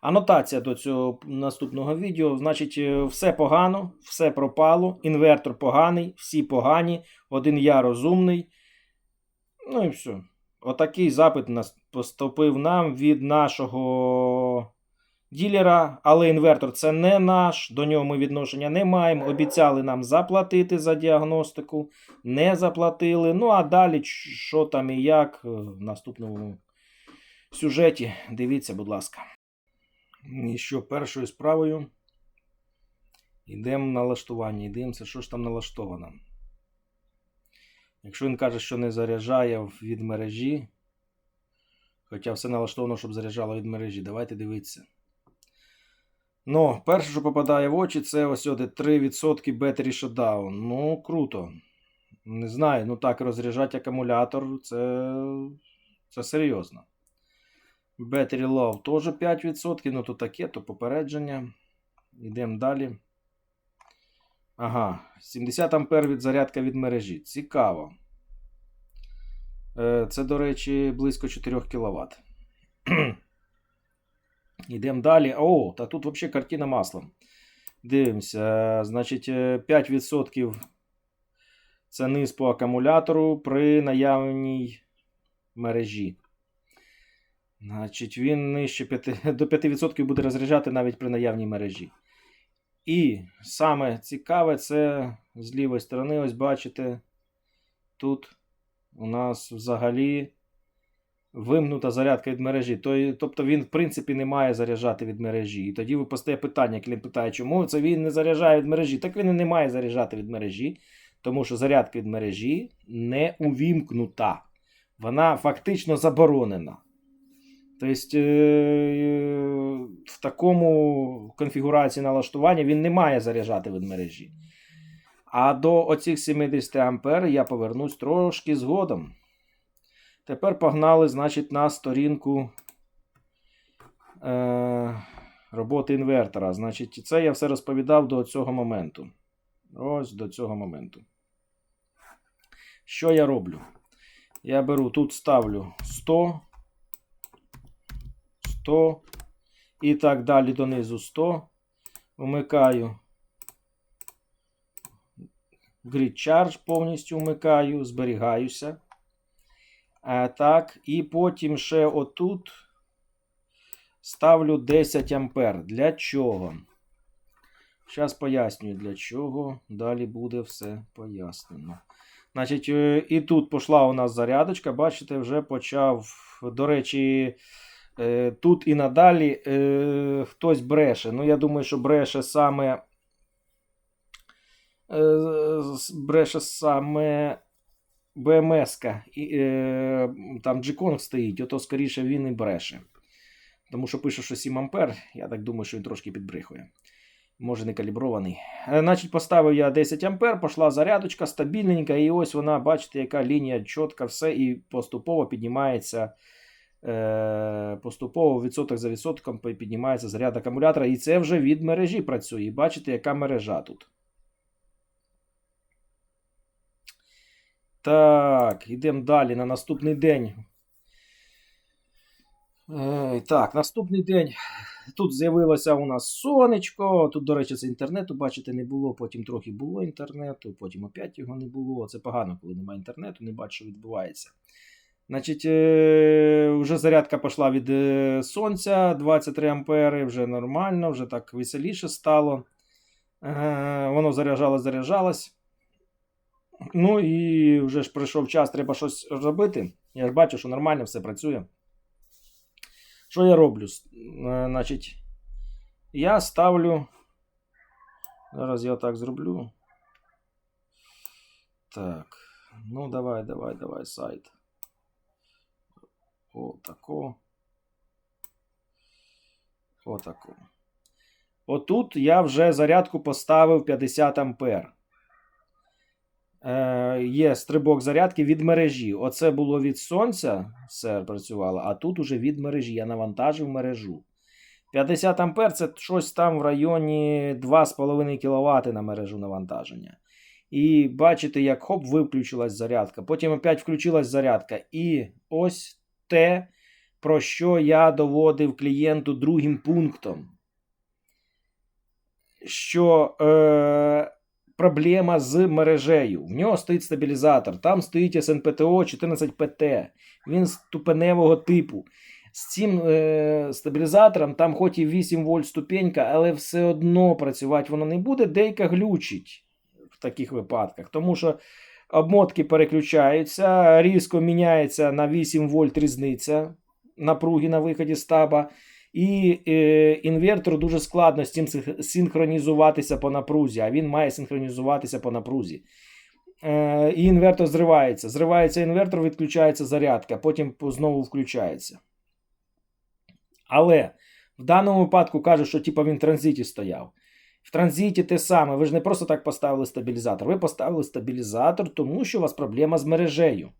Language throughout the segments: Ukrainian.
Анотація до цього наступного відео. Значить, е, все погано, все пропало, інвертор поганий, всі погані, один я розумний. Ну і все. Отакий запит нас поступив нам від нашого ділера, але інвертор це не наш, до нього ми відношення не маємо. Обіцяли нам заплатити за діагностику, не заплатили. Ну а далі, що там і як, е, в наступному сюжеті. Дивіться, будь ласка. І що першою справою йдемо на налаштування, і дивимося, що ж там налаштовано. Якщо він каже, що не заряджає від мережі, хоча все налаштовано, щоб заряджало від мережі, давайте дивитися. Ну, перше, що попадає в очі, це ось от 3% Battery Shutdown. Ну, круто. Не знаю, ну так, розряджати акумулятор це, це серйозно. Battery Low теж 5%, ну то таке, то попередження. Йдемо далі. Ага, 70 ампер від зарядка від мережі. Цікаво. Е, Це, до речі, близько 4 кВт. Йдемо далі. О, та тут взагалі картина маслом. Дивимося. Е, Значить, е, 5% це низ по акумулятору при наявній мережі. Значить, він нижче 5, до 5% буде розряджати навіть при наявній мережі. І саме цікаве, це з лівої сторони, ось бачите, тут у нас взагалі вимкнута зарядка від мережі. Тобто він, в принципі, не має заряджати від мережі. І тоді ви постає питання, клієнт питає, чому це він не заряджає від мережі? Так він і не має заряджати від мережі, тому що зарядка від мережі не увімкнута. Вона фактично заборонена. Тобто, е, в такому конфігурації налаштування він не має заряджати від мережі. А до оцих 70 ампер я повернусь трошки згодом. Тепер погнали, значить, на сторінку е, роботи інвертора. Значить, це я все розповідав до цього моменту. Ось до цього моменту. Що я роблю? Я беру тут ставлю 100. 100 і так далі донизу 100. Вмикаю Grid Charge повністю вмикаю, зберігаюся. А, так, і потім ще отут ставлю 10 ампер. Для чого? Зараз пояснюю для чого. Далі буде все пояснено. Значить, е, і тут пішла у нас зарядочка. Бачите, вже почав. До речі, Е, Тут і надалі е, хтось бреше. Ну, я думаю, що бреше саме. Е, бреше саме БМС-ка. І, е, там G-Kong стоїть, ото скоріше він і бреше. Тому що пише, що 7 ампер. Я так думаю, що він трошки підбрехує. Може, не калібрований. Е, Значить, поставив я 10 ампер, пішла зарядочка стабільненька, і ось вона, бачите, яка лінія чітка, все, і поступово піднімається. Е, поступово відсоток за відсотком піднімається заряд акумулятора, і це вже від мережі працює. І бачите, яка мережа тут. Так, йдемо далі на наступний день. Е, так, наступний день. Тут з'явилося у нас сонечко. Тут, до речі, це інтернету, бачите, не було. Потім трохи було інтернету, потім опять його не було. Це погано, коли немає інтернету, не бачу, що відбувається. Значить, е, вже зарядка пішла від е, сонця 23 ампери, вже нормально, вже так веселіше стало. Е, Воно заряджалось, заряджалось. Ну і вже ж прийшов час, треба щось робити. Я ж бачу, що нормально все працює. Що я роблю? Значить, я ставлю. Зараз я так зроблю. Так. Ну, давай, давай, давай, сайт. Отако. Отако. Отут я вже зарядку поставив 50 ампер. Е, є стрибок зарядки від мережі. Оце було від сонця, все працювало, а тут уже від мережі. Я навантажив мережу. 50 ампер це щось там в районі 2,5 кВт на мережу навантаження. І бачите, як хоп, виключилась зарядка. Потім опять включилась зарядка. І ось те про що я доводив клієнту другим пунктом. Що е, проблема з мережею. В нього стоїть стабілізатор, там стоїть СНПТО 14ПТ. Він ступеневого типу. З цим е, стабілізатором там хоч і 8 вольт ступенька, але все одно працювати воно не буде, дейка глючить в таких випадках. Тому що обмотки переключаються, різко міняється на 8 вольт різниця напруги на виході стаба. І е, інвертору дуже складно з цим синхронізуватися по напрузі, а він має синхронізуватися по напрузі. Е, і інвертор зривається. Зривається інвертор, відключається зарядка, потім знову включається. Але в даному випадку кажуть, що типу, він в транзиті стояв. В транзиті те саме. Ви ж не просто так поставили стабілізатор. Ви поставили стабілізатор, тому що у вас проблема з мережею.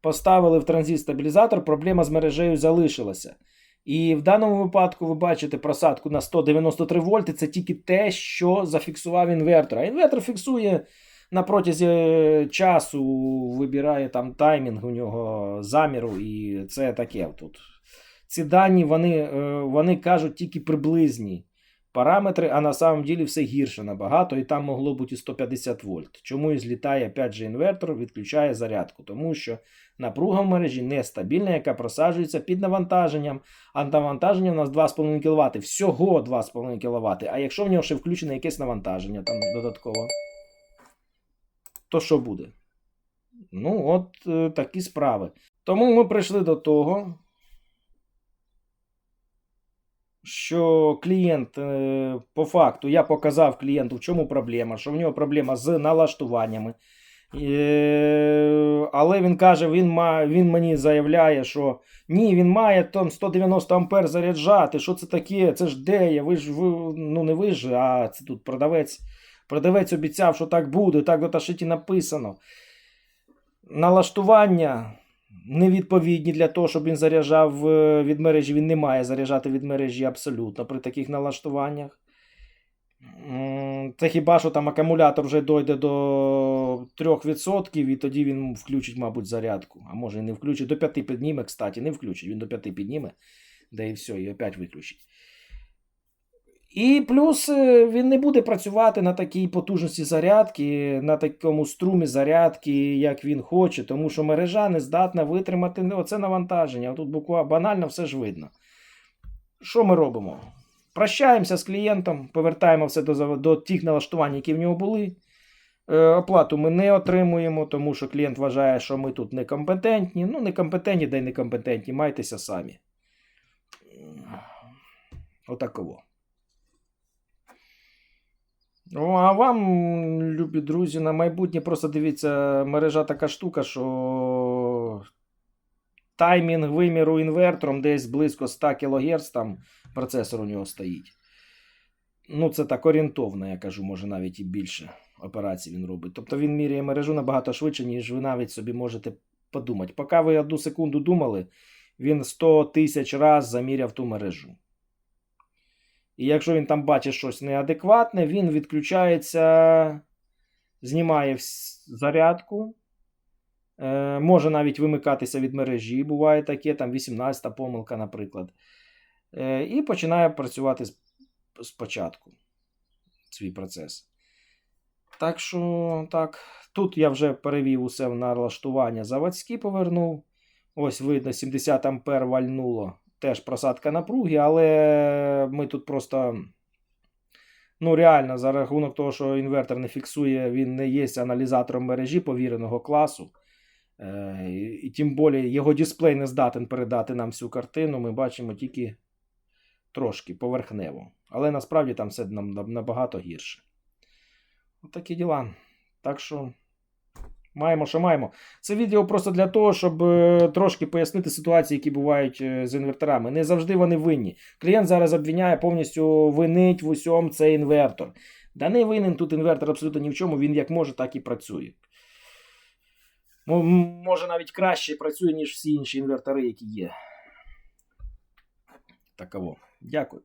Поставили в транзит стабілізатор, проблема з мережею залишилася. І в даному випадку ви бачите просадку на 193 вольти. Це тільки те, що зафіксував інвертор. А інвертор фіксує на протязі е, часу, вибирає там таймінг у нього заміру, і це таке тут. Ці дані вони, е, вони кажуть тільки приблизні параметри, а на самом ділі все гірше набагато, і там могло бути і 150 вольт. Чому і злітає опять же інвертор, відключає зарядку, тому що напруга в мережі нестабільна, яка просаджується під навантаженням. А навантаження у нас 2,5 кВт. Всього 2,5 кВт. А якщо в нього ще включене якесь навантаження там додатково, то що буде? Ну, от е, такі справи. Тому ми прийшли до того, що клієнт, е, по факту, я показав клієнту, в чому проблема, що в нього проблема з налаштуваннями. Е, Але він каже, він ма, він мені заявляє, що ні, він має там 190 ампер заряджати. Що це таке? Це ж де? Ви ж ви, ну не ви ж, а це тут продавець. Продавець обіцяв, що так буде, так до ташиті написано. Налаштування невідповідні для того, щоб він заряджав е, від мережі. Він не має заряджати від мережі абсолютно при таких налаштуваннях. Це хіба що там акумулятор вже дойде до 3%, і тоді він включить, мабуть, зарядку. А може і не включить. До 5 підніме, кстати, не включить. Він до 5 підніме, да і все, і опять виключить. І плюс е, він не буде працювати на такій потужності зарядки, на такому струмі зарядки, як він хоче, тому що мережа не здатна витримати оце навантаження. Тут буквально банально все ж видно. Що ми робимо? Прощаємося з клієнтом, повертаємо все до, до тих налаштувань, які в нього були. Е, оплату ми не отримуємо, тому що клієнт вважає, що ми тут некомпетентні. Ну, некомпетентні, да й некомпетентні, майтеся самі. Отаково. Ну, а вам, любі друзі, на майбутнє просто дивіться, мережа така штука, що таймінг виміру інвертором десь близько 100 кГц там процесор у нього стоїть. Ну, це так орієнтовно, я кажу, може навіть і більше операцій він робить. Тобто він міряє мережу набагато швидше, ніж ви навіть собі можете подумати. Поки ви одну секунду думали, він 100 тисяч раз заміряв ту мережу. І якщо він там бачить щось неадекватне, він відключається, знімає зарядку, е, може навіть вимикатися від мережі, буває таке, там 18-та помилка, наприклад. Е, і починає працювати спочатку свій процес. Так що, так, тут я вже перевів усе в налаштування заводські повернув. Ось видно, 70 ампер вальнуло. Теж просадка напруги, але ми тут просто. Ну, реально, за рахунок того, що інвертор не фіксує, він не є аналізатором мережі повіреного класу. Е, і, тим більше його дисплей не здатен передати нам всю картину. Ми бачимо тільки трошки поверхнево. Але насправді там все нам набагато гірше. Отакі діла. Так що. Маємо, що маємо. Це відео просто для того, щоб е, трошки пояснити ситуації, які бувають е, з інверторами. Не завжди вони винні. Клієнт зараз обвиняє повністю винить в усьому цей інвертор. Да не винен тут інвертор абсолютно ні в чому, він як може, так і працює. Може навіть краще працює, ніж всі інші інвертори, які є. Таково. Дякую.